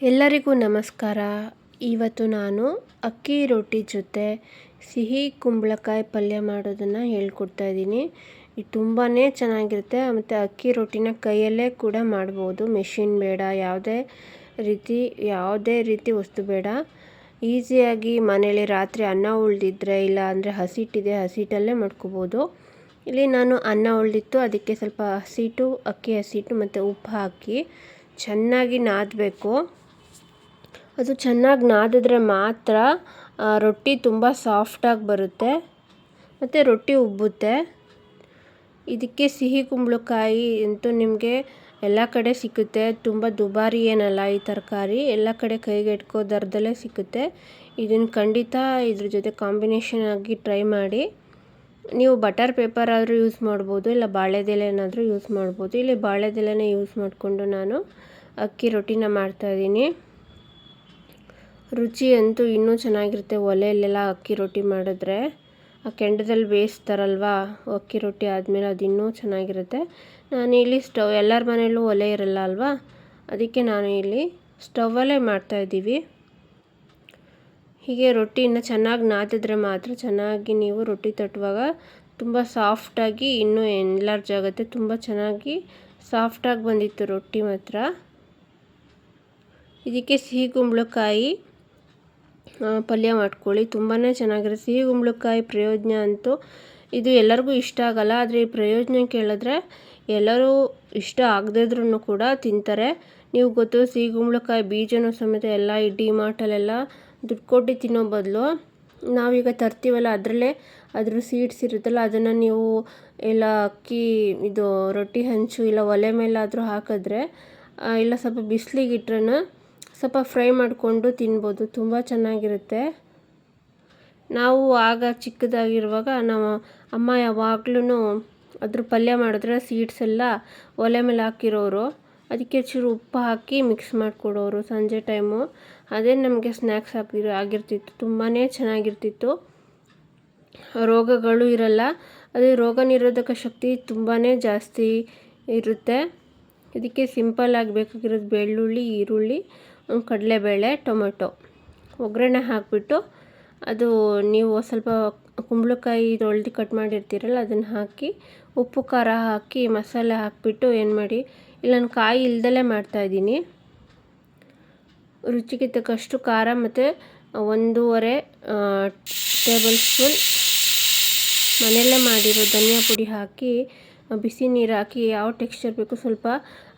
ಎಲ್ಲರಿಗೂ ನಮಸ್ಕಾರ. ಇವತ್ತು ನಾನು ಅಕ್ಕಿ ರೊಟ್ಟಿ ಜೊತೆ ಸಿಹಿ ಕುಂಬಳಕಾಯಿ ಪಲ್ಯ ಮಾಡೋದನ್ನು ಹೇಳ್ಕೊಡ್ತಾ ಇದ್ದೀನಿ. ಇದು ತುಂಬಾ ಚೆನ್ನಾಗಿರುತ್ತೆ. ಮತ್ತು ಅಕ್ಕಿ ರೊಟ್ಟಿನ ಕೈಯಲ್ಲೇ ಕೂಡ ಮಾಡ್ಬೋದು. ಮೆಷಿನ್ ಬೇಡ, ಯಾವುದೇ ರೀತಿ ಯಾವುದೇ ರೀತಿ ವಸ್ತು ಬೇಡ. ಈಸಿಯಾಗಿ ಮನೇಲಿ ರಾತ್ರಿ ಅನ್ನ ಉಳಿದಿದ್ರೆ, ಇಲ್ಲ ಅಂದರೆ ಹಸಿಟ್ಟಿದೆ ಹಸಿಟ್ಟಲ್ಲೇ ಮಾಡ್ಕೋಬೋದು. ಇಲ್ಲಿ ನಾನು ಅನ್ನ ಉಳಿದಿತ್ತು. ಅದಕ್ಕೆ ಸ್ವಲ್ಪ ಹಸಿಟ್ಟು ಅಕ್ಕಿ ಹಸಿಟ್ಟು ಮತ್ತು ಉಪ್ಪು ಹಾಕಿ ಚೆನ್ನಾಗಿ ನಾದಬೇಕು. ಅದು ಚೆನ್ನಾಗಿ ನಾದಿದ್ರೆ ಮಾತ್ರ ರೊಟ್ಟಿ ತುಂಬ ಸಾಫ್ಟಾಗಿ ಬರುತ್ತೆ. ಮತ್ತು ರೊಟ್ಟಿ ಉಬ್ಬುತ್ತೆ. ಇದಕ್ಕೆ ಸಿಹಿ ಕುಂಬಳಕಾಯಿ ಅಂತೂ ನಿಮಗೆ ಎಲ್ಲ ಕಡೆ ಸಿಕ್ಕುತ್ತೆ. ತುಂಬ ದುಬಾರಿ ಏನಲ್ಲ ಈ ತರಕಾರಿ. ಎಲ್ಲ ಕಡೆ ಕೈಗೆ ಎಟ್ಕೋ ದರದಲ್ಲೇ ಸಿಕ್ಕುತ್ತೆ. ಇದನ್ನು ಖಂಡಿತ ಇದ್ರ ಜೊತೆ ಕಾಂಬಿನೇಷನ್ ಆಗಿ ಟ್ರೈ ಮಾಡಿ. ನೀವು ಬಟರ್ ಪೇಪರ್ ಆದರೂ ಯೂಸ್ ಮಾಡ್ಬೋದು, ಇಲ್ಲ ಬಾಳೆದೆಲೆನಾದರೂ ಯೂಸ್ ಮಾಡ್ಬೋದು. ಇಲ್ಲಿ ಬಾಳೆದೆಲೆನೇ ಯೂಸ್ ಮಾಡಿಕೊಂಡು ನಾನು ಅಕ್ಕಿ ರೊಟ್ಟಿನ ಮಾಡ್ತಾಯಿದ್ದೀನಿ ರುಚಿ ಅಂತೂ ಇನ್ನೂ ಚೆನ್ನಾಗಿರುತ್ತೆ. ಒಲೆಯಲ್ಲೆಲ್ಲ ಅಕ್ಕಿ ರೊಟ್ಟಿ ಮಾಡಿದ್ರೆ. ಆ ಕೆಂಡದಲ್ಲಿ ಬೇಯಿಸ್ತಾರಲ್ವಾ, ಅಕ್ಕಿ ರೊಟ್ಟಿ ಆದಮೇಲೆ ಅದು ಇನ್ನೂ ಚೆನ್ನಾಗಿರುತ್ತೆ. ನಾನು ಇಲ್ಲಿ ಸ್ಟವ್, ಎಲ್ಲರ ಮನೆಯಲ್ಲೂ ಒಲೆ ಇರಲ್ಲ ಅಲ್ವಾ? ಅದಕ್ಕೆ ನಾನು ಇಲ್ಲಿ ಸ್ಟವಲ್ಲೇ ಮಾಡ್ತಾಯಿದ್ದೀವಿ ಹೀಗೆ ರೊಟ್ಟಿನ ಚೆನ್ನಾಗಿ ನಾದಿದ್ರೆ ಮಾತ್ರ ಚೆನ್ನಾಗಿ ನೀವು ರೊಟ್ಟಿ ತಟ್ಟುವಾಗ ತುಂಬ ಸಾಫ್ಟಾಗಿ ಇನ್ನೂ ಎನ್ಲಾರ್ಜ್ ಆಗುತ್ತೆ. ತುಂಬ ಚೆನ್ನಾಗಿ ಸಾಫ್ಟಾಗಿ ಬಂದಿತ್ತು ರೊಟ್ಟಿ ಮಾತ್ರ. ಇದಕ್ಕೆ ಸಿಹಿ ಕುಂಬಳಕಾಯಿ ಪಲ್ಯ ಮಾಡ್ಕೊಳ್ಳಿ. ತುಂಬಾ ಚೆನ್ನಾಗಿರುತ್ತೆ. ಸಿಹಿ ಕುಂಬಳಕಾಯಿ ಪ್ರಯೋಜನ ಅಂತೂ ಇದು ಎಲ್ಲರಿಗೂ ಇಷ್ಟ ಆಗಲ್ಲ. ಆದರೆ ಈ ಪ್ರಯೋಜನ ಕೇಳಿದ್ರೆ ಎಲ್ಲರೂ ಇಷ್ಟ ಆಗದಿದ್ರೂ ಕೂಡ ತಿಂತಾರೆ. ನೀವು ಗೊತ್ತು ಸಿಹಿ ಕುಂಬಳಕಾಯಿ ಬೀಜನೂ ಸಮೇತ ಎಲ್ಲ ಈ ಡಿ ಮಾರ್ಟಲ್ಲೆಲ್ಲ ದುಡ್ಡು ಕೊಟ್ಟು ತಿನ್ನೋ ಬದಲು ನಾವೀಗ ತರ್ತೀವಲ್ಲ, ಅದರಲ್ಲೇ ಅದ್ರ ಸೀಡ್ಸ್ ಇರುತ್ತಲ್ಲ, ಅದನ್ನು ನೀವು ಎಲ್ಲ ಅಕ್ಕಿ, ಇದು ರೊಟ್ಟಿ, ಹಂಚು, ಇಲ್ಲ ಒಲೆ ಮೇಲಾದರೂ ಹಾಕಿದ್ರೆ ಇಲ್ಲ ಸ್ವಲ್ಪ ಬಿಸಿಲಿಗೆ ಇಟ್ರೂ ಸ್ವಲ್ಪ ಫ್ರೈ ಮಾಡಿಕೊಂಡು ತಿನ್ಬೋದು. ತುಂಬ ಚೆನ್ನಾಗಿರುತ್ತೆ. ನಾವು ಆಗ ಚಿಕ್ಕದಾಗಿರುವಾಗ ನಾವು ಅಮ್ಮ ಯಾವಾಗ್ಲೂ ಅದ್ರ ಪಲ್ಯ ಮಾಡಿದ್ರೆ ಸೀಡ್ಸ್ ಎಲ್ಲ ಒಲೆ ಮೇಲೆ ಹಾಕಿರೋರು. ಅದಕ್ಕೆ ಚೂರು ಉಪ್ಪು ಹಾಕಿ ಮಿಕ್ಸ್ ಮಾಡಿಕೊಡೋರು ಸಂಜೆ ಟೈಮು ಅದೇ ನಮಗೆ ಸ್ನ್ಯಾಕ್ಸ್ ಹಾಕಿರೋ ಆಗಿರ್ತಿತ್ತು. ತುಂಬಾ ಚೆನ್ನಾಗಿರ್ತಿತ್ತು. ರೋಗಗಳು ಇರಲ್ಲ. ಅದೇ ರೋಗ ನಿರೋಧಕ ಶಕ್ತಿ ತುಂಬಾ ಜಾಸ್ತಿ ಇರುತ್ತೆ. ಇದಕ್ಕೆ ಸಿಂಪಲ್ ಆಗಬೇಕಾಗಿರೋದು ಬೆಳ್ಳುಳ್ಳಿ, ಈರುಳ್ಳಿ. ಕಡಲೆಬೇಳೆ, ಟೊಮೆಟೊ. ಒಗ್ಗರಣೆ ಹಾಕಿಬಿಟ್ಟು ಅದು ನೀವು ಸ್ವಲ್ಪ ಕುಂಬಳಕಾಯಿ ತೊಳೆದು ಕಟ್ ಮಾಡಿರ್ತೀರಲ್ಲ, ಅದನ್ನು ಹಾಕಿ, ಉಪ್ಪು, ಖಾರ ಹಾಕಿ, ಮಸಾಲೆ ಹಾಕಿಬಿಟ್ಟು ಏನು ಮಾಡಿ ಇಲ್ಲ ನಾನು ಕಾಯಿ ಇಲ್ದಲೇ ಮಾಡ್ತಾಯಿದ್ದೀನಿ ರುಚಿಗೆ ತಕ್ಕಷ್ಟು ಖಾರ ಮತ್ತು ಒಂದೂವರೆ ಟೇಬಲ್ ಸ್ಪೂನ್ ಮನೆಯಲ್ಲೇ ಮಾಡಿರೋ ಧನಿಯಾ ಪುಡಿ ಹಾಕಿ, ಬಿಸಿ ನೀರು ಹಾಕಿ, ಯಾವ ಟೆಕ್ಸ್ಚರ್ ಬೇಕು ಸ್ವಲ್ಪ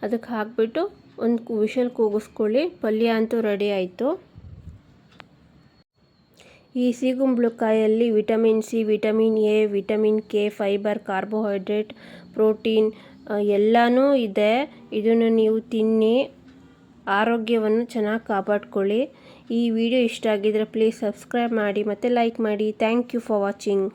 ಅದಕ್ಕೆ ಹಾಕಿಬಿಟ್ಟು ಒಂದು ವಿಷಲ್ ಕೂಗಿಸ್ಕೊಳ್ಳಿ. ಪಲ್ಯ ಅಂತೂ ರೆಡಿ ಆಯಿತು. ಈ ಸಿಗುಂಬಳಕಾಯಲ್ಲಿ vitamin C, vitamin A, vitamin K, fibre, carbohydrate, protein ಎಲ್ಲನೂ ಇದೆ. ಇದನ್ನು ನೀವು ತಿನ್ನಿ. ಆರೋಗ್ಯವನ್ನು ಚೆನ್ನಾಗಿ ಕಾಪಾಡ್ಕೊಳ್ಳಿ. ಈ ವಿಡಿಯೋ ಇಷ್ಟ ಆಗಿದ್ರೆ ಪ್ಲೀಸ್ ಸಬ್ಸ್ಕ್ರೈಬ್ ಮಾಡಿ ಮತ್ತು ಲೈಕ್ ಮಾಡಿ. Thank you for watching